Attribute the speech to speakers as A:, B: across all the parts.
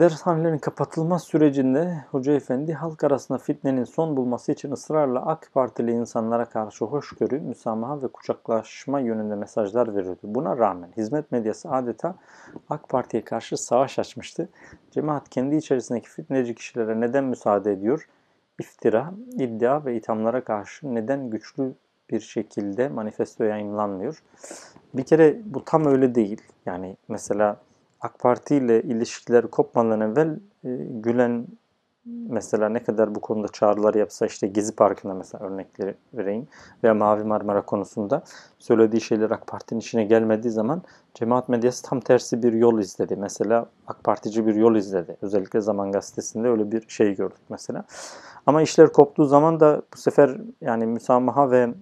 A: Dershanelerin kapatılma sürecinde Hoca Efendi halk arasında fitnenin son bulması için ısrarla AK Partili insanlara karşı hoşgörü, müsamaha ve kucaklaşma yönünde mesajlar veriyordu. Buna rağmen hizmet medyası adeta AK Parti'ye karşı savaş açmıştı. Cemaat kendi içerisindeki fitneci kişilere neden müsaade ediyor? İftira, iddia ve ithamlara karşı neden güçlü bir şekilde manifesto yayınlanmıyor? Bir kere bu tam öyle değil. Yani mesela AK Parti ile ilişkiler kopmadan evvel e, Gülen mesela ne kadar bu konuda çağrılar yapsa işte Gezi Parkı'nda mesela örnekleri vereyim veya Mavi Marmara konusunda söylediği şeyler AK Parti'nin içine gelmediği zaman cemaat medyası tam tersi bir yol izledi. Mesela AK Partici bir yol izledi. Özellikle Zaman Gazetesi'nde öyle bir şey gördük mesela. Ama işler koptuğu zaman da bu sefer yani müsamaha ve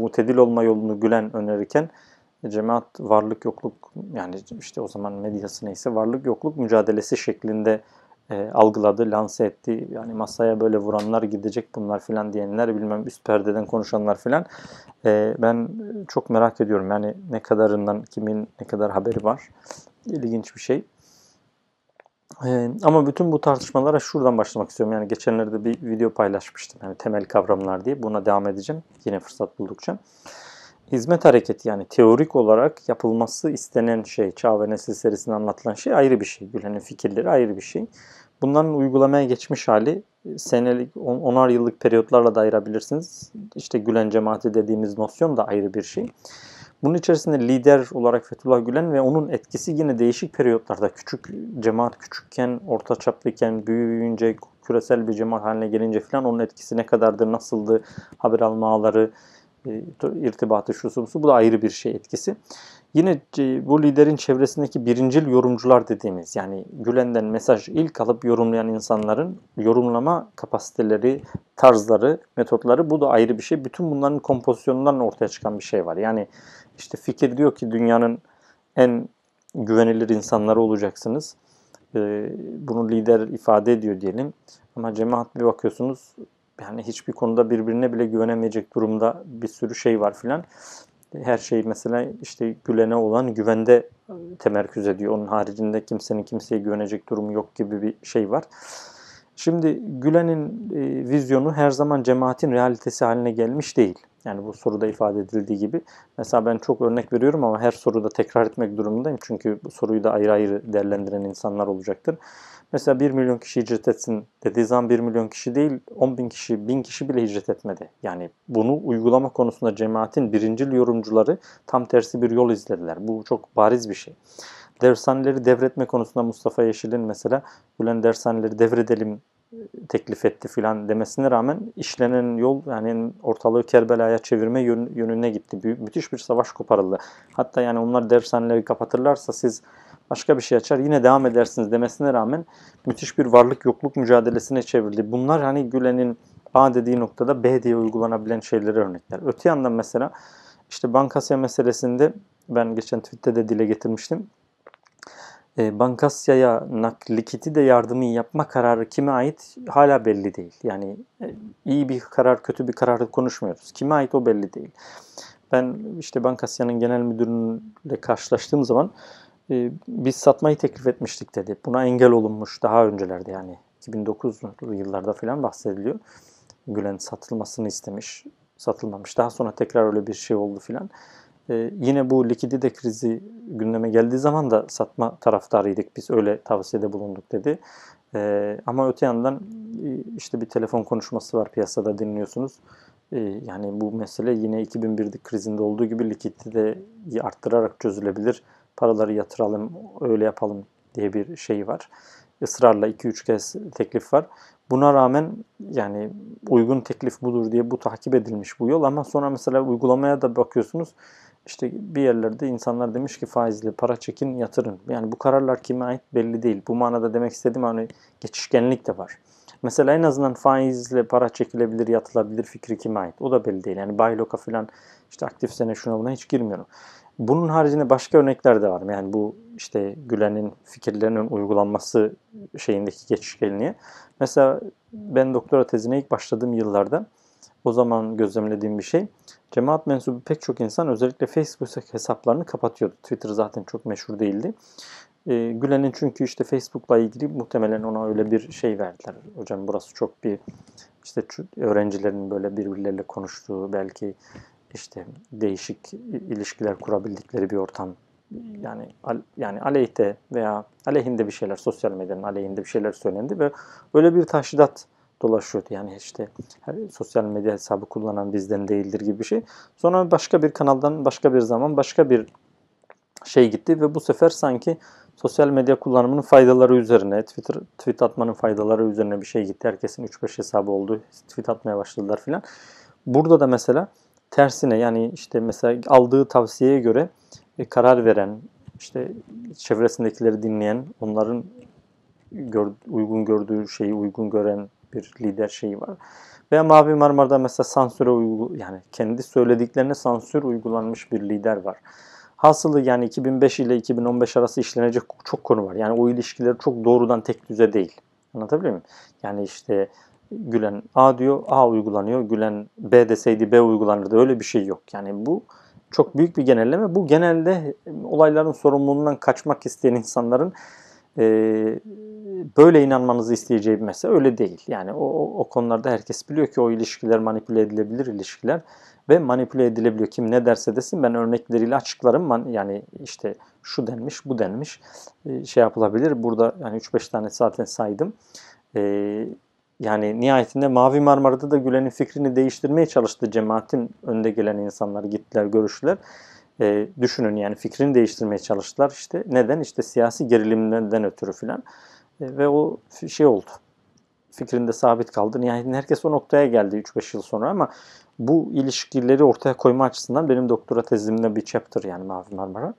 A: mutedil olma yolunu Gülen önerirken cemaat varlık yokluk yani işte o zaman medyası neyse varlık yokluk mücadelesi şeklinde e, algıladı, lanse etti. Yani masaya böyle vuranlar gidecek bunlar filan diyenler bilmem üst perdeden konuşanlar filan. E, ben çok merak ediyorum yani ne kadarından kimin ne kadar haberi var. İlginç bir şey. Ee, ama bütün bu tartışmalara şuradan başlamak istiyorum. Yani geçenlerde bir video paylaşmıştım. Yani temel kavramlar diye. Buna devam edeceğim. Yine fırsat buldukça. Hizmet hareketi yani teorik olarak yapılması istenen şey, Çağ ve Nesil serisinde anlatılan şey ayrı bir şey. Gülen'in fikirleri ayrı bir şey. Bunların uygulamaya geçmiş hali senelik, on, onar yıllık periyotlarla da ayırabilirsiniz. İşte Gülen cemaati dediğimiz nosyon da ayrı bir şey. Bunun içerisinde lider olarak Fethullah Gülen ve onun etkisi yine değişik periyotlarda. Küçük cemaat küçükken, orta çaplıyken, büyüyünce, küresel bir cemaat haline gelince falan onun etkisi ne kadardı, nasıldı, haber alma ağları, e, irtibatı, şusu Bu da ayrı bir şey etkisi. Yine e, bu liderin çevresindeki birincil yorumcular dediğimiz yani Gülen'den mesaj ilk alıp yorumlayan insanların yorumlama kapasiteleri, tarzları, metotları bu da ayrı bir şey. Bütün bunların kompozisyonundan ortaya çıkan bir şey var. Yani işte fikir diyor ki dünyanın en güvenilir insanları olacaksınız. E, bunu lider ifade ediyor diyelim. Ama cemaat bir bakıyorsunuz yani hiçbir konuda birbirine bile güvenemeyecek durumda bir sürü şey var filan. Her şey mesela işte Gülen'e olan güvende temerküz ediyor. Onun haricinde kimsenin kimseye güvenecek durumu yok gibi bir şey var. Şimdi Gülen'in e, vizyonu her zaman cemaatin realitesi haline gelmiş değil. Yani bu soruda ifade edildiği gibi. Mesela ben çok örnek veriyorum ama her soruda tekrar etmek durumundayım. Çünkü bu soruyu da ayrı ayrı değerlendiren insanlar olacaktır. Mesela 1 milyon kişi hicret etsin dediği zaman 1 milyon kişi değil 10 bin kişi, 1000 kişi bile hicret etmedi. Yani bunu uygulama konusunda cemaatin birincil yorumcuları tam tersi bir yol izlediler. Bu çok bariz bir şey. Dershaneleri devretme konusunda Mustafa Yeşil'in mesela Gülen dershaneleri devredelim teklif etti filan demesine rağmen işlenen yol yani ortalığı Kerbela'ya çevirme yönüne gitti. Müthiş bir savaş koparıldı. Hatta yani onlar dershaneleri kapatırlarsa siz başka bir şey açar yine devam edersiniz demesine rağmen müthiş bir varlık yokluk mücadelesine çevrildi. Bunlar hani Gülen'in A dediği noktada B diye uygulanabilen şeyleri örnekler. Öte yandan mesela işte Bankasya meselesinde ben geçen tweette de dile getirmiştim. E, Bankasya'ya naklikiti de yardımı yapma kararı kime ait hala belli değil. Yani e, iyi bir karar, kötü bir kararı konuşmuyoruz. Kime ait o belli değil. Ben işte Bankasya'nın genel müdürüyle karşılaştığım zaman e, biz satmayı teklif etmiştik dedi. Buna engel olunmuş daha öncelerde yani 2009 yıllarda falan bahsediliyor. Gülen satılmasını istemiş, satılmamış. Daha sonra tekrar öyle bir şey oldu filan. Ee, yine bu likidite krizi gündeme geldiği zaman da satma taraftarıydık. Biz öyle tavsiyede bulunduk dedi. Ee, ama öte yandan e, işte bir telefon konuşması var piyasada dinliyorsunuz. Ee, yani bu mesele yine 2001'lik krizinde olduğu gibi likiditeyi arttırarak çözülebilir. Paraları yatıralım, öyle yapalım diye bir şey var. Israrla 2-3 kez teklif var. Buna rağmen yani uygun teklif budur diye bu takip edilmiş bu yol ama sonra mesela uygulamaya da bakıyorsunuz işte bir yerlerde insanlar demiş ki faizli para çekin yatırın. Yani bu kararlar kime ait belli değil. Bu manada demek istediğim hani geçişkenlik de var. Mesela en azından faizle para çekilebilir, yatılabilir fikri kime ait? O da belli değil. Yani Bayloka falan işte aktif sene şuna buna hiç girmiyorum. Bunun haricinde başka örnekler de var. Yani bu işte Gülen'in fikirlerinin uygulanması şeyindeki geçişkenliğe. Mesela ben doktora tezine ilk başladığım yıllarda o zaman gözlemlediğim bir şey. Cemaat mensubu pek çok insan özellikle Facebook hesaplarını kapatıyordu. Twitter zaten çok meşhur değildi. E, Gülen'in çünkü işte Facebook'la ilgili muhtemelen ona öyle bir şey verdiler. Hocam burası çok bir işte öğrencilerin böyle birbirleriyle konuştuğu belki işte değişik ilişkiler kurabildikleri bir ortam yani yani aleyhte veya aleyhinde bir şeyler sosyal medyanın aleyhinde bir şeyler söylendi ve öyle bir taşidat dolaşıyordu. Yani işte her sosyal medya hesabı kullanan bizden değildir gibi bir şey. Sonra başka bir kanaldan başka bir zaman başka bir şey gitti ve bu sefer sanki sosyal medya kullanımının faydaları üzerine, Twitter tweet atmanın faydaları üzerine bir şey gitti. Herkesin 3-5 hesabı oldu. Tweet atmaya başladılar filan. Burada da mesela tersine yani işte mesela aldığı tavsiyeye göre e, karar veren, işte çevresindekileri dinleyen, onların uygun gördüğü şeyi uygun gören bir lider şeyi var. Veya Mavi Marmara'da mesela sansüre uygu yani kendi söylediklerine sansür uygulanmış bir lider var. Hasılı yani 2005 ile 2015 arası işlenecek çok konu var. Yani o ilişkiler çok doğrudan tek düze değil. Anlatabiliyor muyum? Yani işte Gülen A diyor, A uygulanıyor. Gülen B deseydi B uygulanırdı. Öyle bir şey yok. Yani bu çok büyük bir genelleme. Bu genelde olayların sorumluluğundan kaçmak isteyen insanların e, böyle inanmanızı isteyeceği bir mesele. Öyle değil. Yani o, o konularda herkes biliyor ki o ilişkiler manipüle edilebilir ilişkiler ve manipüle edilebiliyor. Kim ne derse desin ben örnekleriyle açıklarım. Yani işte şu denmiş, bu denmiş e, şey yapılabilir. Burada yani 3-5 tane zaten saydım. Ee, yani nihayetinde Mavi Marmara'da da Gülen'in fikrini değiştirmeye çalıştı. Cemaatin önde gelen insanlar gittiler, görüştüler. E, düşünün yani fikrini değiştirmeye çalıştılar. İşte neden? İşte siyasi gerilimlerden ötürü filan. E, ve o şey oldu. Fikrinde sabit kaldı. Nihayetinde herkes o noktaya geldi 3-5 yıl sonra ama bu ilişkileri ortaya koyma açısından benim doktora tezimde bir chapter yani Mavi Marmara.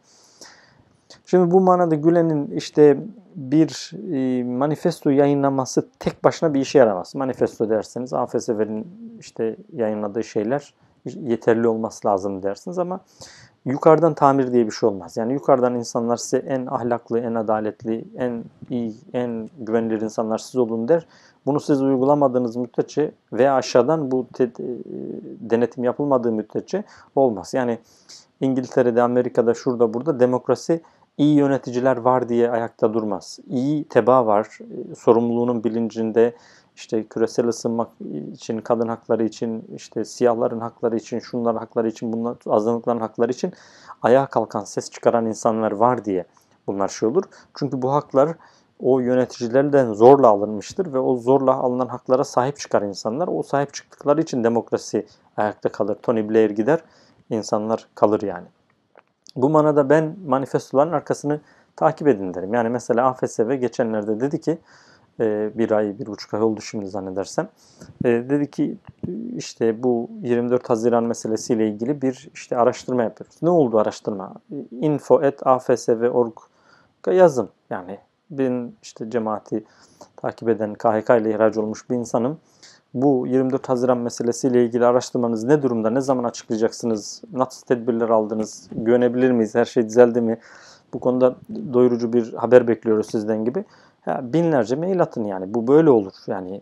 A: Şimdi bu manada Gülen'in işte bir e, manifesto yayınlaması tek başına bir işe yaramaz. Manifesto derseniz AFSV'nin işte yayınladığı şeyler yeterli olması lazım dersiniz ama yukarıdan tamir diye bir şey olmaz. Yani yukarıdan insanlar size en ahlaklı, en adaletli, en iyi, en güvenilir insanlar siz olun der. Bunu siz uygulamadığınız müddetçe veya aşağıdan bu e, denetim yapılmadığı müddetçe olmaz. Yani İngiltere'de, Amerika'da, şurada, burada demokrasi iyi yöneticiler var diye ayakta durmaz. İyi teba var, e, sorumluluğunun bilincinde, işte küresel ısınmak için, kadın hakları için, işte siyahların hakları için, şunların hakları için, bunlar azınlıkların hakları için ayağa kalkan, ses çıkaran insanlar var diye bunlar şey olur. Çünkü bu haklar o yöneticilerden zorla alınmıştır ve o zorla alınan haklara sahip çıkar insanlar. O sahip çıktıkları için demokrasi ayakta kalır. Tony Blair gider, insanlar kalır yani. Bu manada ben manifestoların arkasını takip edin derim. Yani mesela AFSV geçenlerde dedi ki e, bir ay, bir buçuk ay oldu şimdi zannedersem. E, dedi ki işte bu 24 Haziran meselesiyle ilgili bir işte araştırma yapıyoruz. Ne oldu araştırma? info at afsv.org'a yazın. Yani ben işte cemaati takip eden KHK ile ihraç olmuş bir insanım. Bu 24 Haziran meselesiyle ilgili araştırmanız ne durumda? Ne zaman açıklayacaksınız? Nasıl tedbirler aldınız? Güvenebilir miyiz? Her şey düzeldi mi? Bu konuda doyurucu bir haber bekliyoruz sizden gibi. Ya binlerce mail atın yani. Bu böyle olur. Yani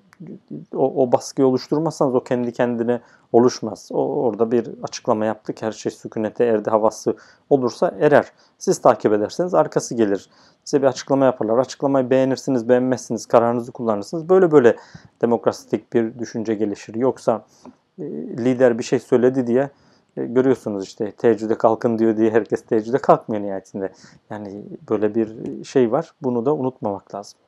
A: o, o baskıyı oluşturmazsanız o kendi kendine oluşmaz. O, orada bir açıklama yaptık. Her şey sükunete erdi havası olursa erer. Siz takip ederseniz arkası gelir. Size bir açıklama yaparlar. Açıklamayı beğenirsiniz, beğenmezsiniz, kararınızı kullanırsınız. Böyle böyle demokratik bir düşünce gelişir. Yoksa e, lider bir şey söyledi diye e, görüyorsunuz işte teheccüde kalkın diyor diye herkes teheccüde kalkmıyor nihayetinde. Yani böyle bir şey var. Bunu da unutmamak lazım.